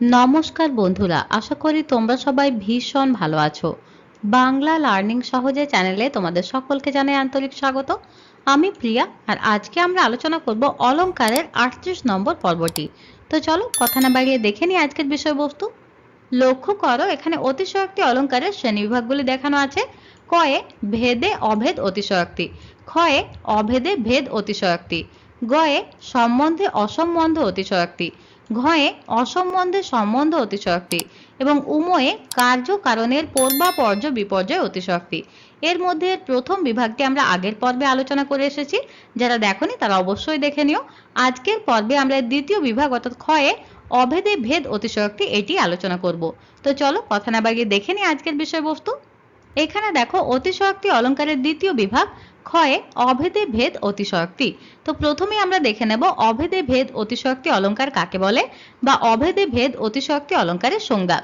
নমস্কার বন্ধুরা, আশা করি তোমরা সবাই ভীষণ ভালো আছো। বাংলা লার্নিং সহজে চ্যানেলে তোমাদের সকলকে জানাই আন্তরিক স্বাগত। আমি প্রিয়া, আর আজকে আমরা আলোচনা করব অলংকারের আটত্রিশ নম্বর পর্বটি। তো চলো, কথা না বাড়িয়ে দেখে নিই আজকের বিষয়বস্তু। লক্ষ্য করো, এখানে অতিশয়োক্তি অলংকারের শ্রেণীবিভাগগুলি দেখানো আছে। কয়ে ভেদে অভেদ অতিশয়োক্তি, ক্ষয়ে অভেদে ভেদ অতিশয়োক্তি, গয়ে সম্বন্ধে অসম্বন্ধ অতিশয়োক্তি ঘয়ে অসম্বন্ধে সম্বন্ধ অতিশয়োক্তি এবং উময়ে কার্য কারণের পূর্বাপর্য বিপর্যয় অতিশয়োক্তি। এর মধ্যে প্রথম বিভাগটি আমরা আগের পর্বে আলোচনা করে এসেছি, যারা দেখনি তারা অবশ্যই দেখে নিও। আজকের পর্বে আমরা দ্বিতীয় বিভাগ অর্থাৎ ক্ষয়ে অভেদে ভেদ অতিশয়োক্তি এটি আলোচনা করব। তো চলো কথা না বাগিয়ে দেখে নিই আজকের বিষয়বস্তু। এখানে দেখো অতিশয়োক্তি অলঙ্কারের দ্বিতীয় বিভাগ ক্ষয়ে অভেদে ভেদ অতিশয়োক্তি। তো প্রথমে আমরা দেখে নেব অভেদে ভেদ অতিশয়োক্তি অলঙ্কার কাকে বলে বা অভেদে ভেদ অতিশয়োক্তি অলঙ্কারের সংজ্ঞা।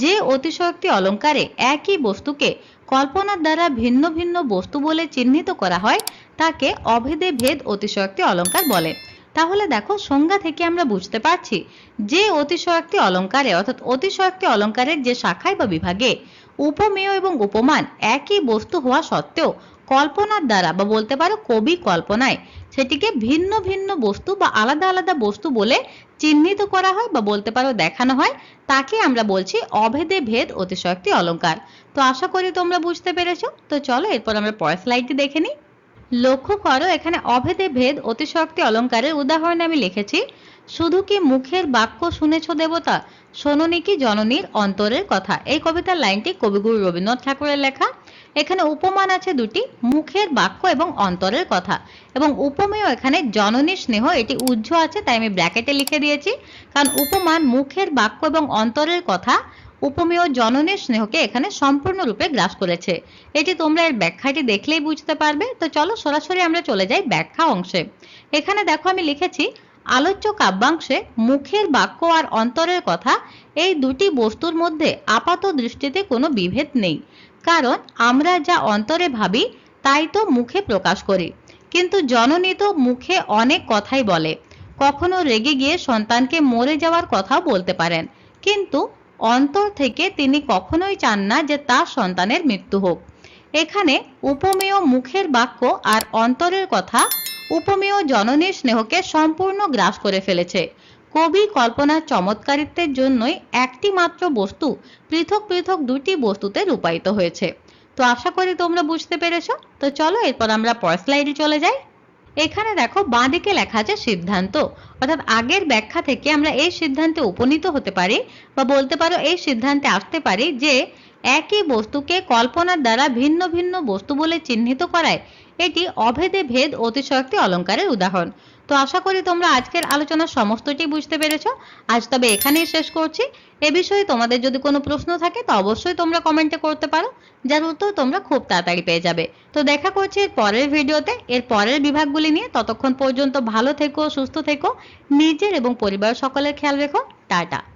যে অতিশয়োক্তি অলঙ্কারে একই বস্তুকে কল্পনার দ্বারা ভিন্ন ভিন্ন বস্তু বলে চিহ্নিত করা হয়, তাকে অভেদে ভেদ অতিশয়োক্তি অলঙ্কার বলে। তাহলে দেখো সংজ্ঞা থেকে আমরা বুঝতে পারছি যে অতিশয়োক্তি অলঙ্কারে অর্থাৎ অতিশয়োক্তি অলঙ্কারের যে শাখায় বা বিভাগে উপমেয় এবং উপমান একই বস্তু হওয়া সত্ত্বেও কল্পনার দ্বারা বা বলতে পারো কবি কল্পনায় সেটিকে ভিন্ন ভিন্ন বস্তু বা আলাদা আলাদা বস্তু বলে চিহ্নিত করা হয় বা বলতে পারো দেখানো হয়, তাকে আমরা বলছি অভেদে ভেদ অতিশয়োক্তি অলঙ্কার। তো আশা করি তোমরা বুঝতে পেরেছ। তো চলো এরপর আমরা পরের স্লাইডটি দেখে নিই। লক্ষ্য করো এখানে অভেদে ভেদ অতিশয়োক্তি অলঙ্কারের উদাহরণ আমি লিখেছি। শুধু কি মুখের বাক্য শুনেছ দেবতা? শোনি কি জননীর অন্তরের কথা? এই কবিতার লাইনটি কবিগুরু রবীন্দ্রনাথ ঠাকুরের লেখা। এখানে উপমান আছে দুটি, মুখের বাক্য এবং অন্তরের কথা। এবং উপমেয় এখানে জননী স্নেহ, এটি উজ্জ্ব আছে, তাই আমি ব্র্যাকেটে লিখে দিয়েছি। কারণ উপমান মুখের বাক্য এবং অন্তরের কথা, উপমেয় জননের স্নেহকে এখানে সম্পূর্ণরূপে গ্রাস করেছে। এটি তোমরা এর ব্যাখ্যাটি দেখলেই বুঝতে পারবে। তো চলো সরাসরি আমরা চলে যাই ব্যাখ্যা অংশে। এখানে দেখো আমি লিখেছি আলোচ্য কাব্যাংশে মুখের বাক্য আর অন্তরের কথা এই দুটি বস্তুর মধ্যে আপাত দৃষ্টিতে কোনো বিভেদ নেই। কারণ আমরা যা অন্তরে ভাবি, তাই তো মুখে প্রকাশ করি। কিন্তু জননী তো মুখে অনেক কথাই বলে। কখনো রেগে গিয়ে সন্তানকে মরে যাওয়ার কথাও বলতে পারেন। কিন্তু অন্তর থেকে তিনি কখনোই চান না যে তার সন্তানের মৃত্যু হোক। এখানে উপমেয় মুখের বাক্য আর অন্তরের কথা উপমেয় জননীর স্নেহকে সম্পূর্ণ গ্রাস করে ফেলেছে। কবি কল্পনার চমৎকারিত্বের জন্যই একটি মাত্র বস্তু পৃথক পৃথক দুটি বস্তুতে রূপায়িত হয়েছে। তো আশা করি তোমরা বুঝতে পেরেছ। তো চলো এরপর আমরা পর স্লাইডে চলে যাই। এখানে দেখো বাঁদিকে লেখা আছে সিদ্ধান্ত। অর্থাৎ আগের ব্যাখ্যা থেকে আমরা এই সিদ্ধান্তে উপনীত হতে পারি বা বলতে পারো এই সিদ্ধান্তে আসতে পারি যে একই বস্তুকে কল্পনার দ্বারা ভিন্ন ভিন্ন বস্তু বলে চিহ্নিত করায় এটি অভেদে ভেদ, অতিশয়োক্তি, অলঙ্কারের উদাহরণ। তো আশা করি তোমরা আজকের আলোচনার সমস্তটি বুঝতে পেরেছ। আজ তবে এখানেই শেষ করছি। এ বিষয়ে তোমাদের যদি কোনো প্রশ্ন থাকে, তো অবশ্যই তোমরা কমেন্টে করতে পারো। যার উত্তর তোমরা খুব তাড়াতাড়ি পেয়ে যাবে। তো দেখা করছি এর পরের ভিডিওতে। এর পরের বিভাগগুলি নিয়ে ততক্ষণ পর্যন্ত ভালো থেকো, সুস্থ থেকো, নিজের এবং পরিবার সকলের খেয়াল রেখো। টাটা।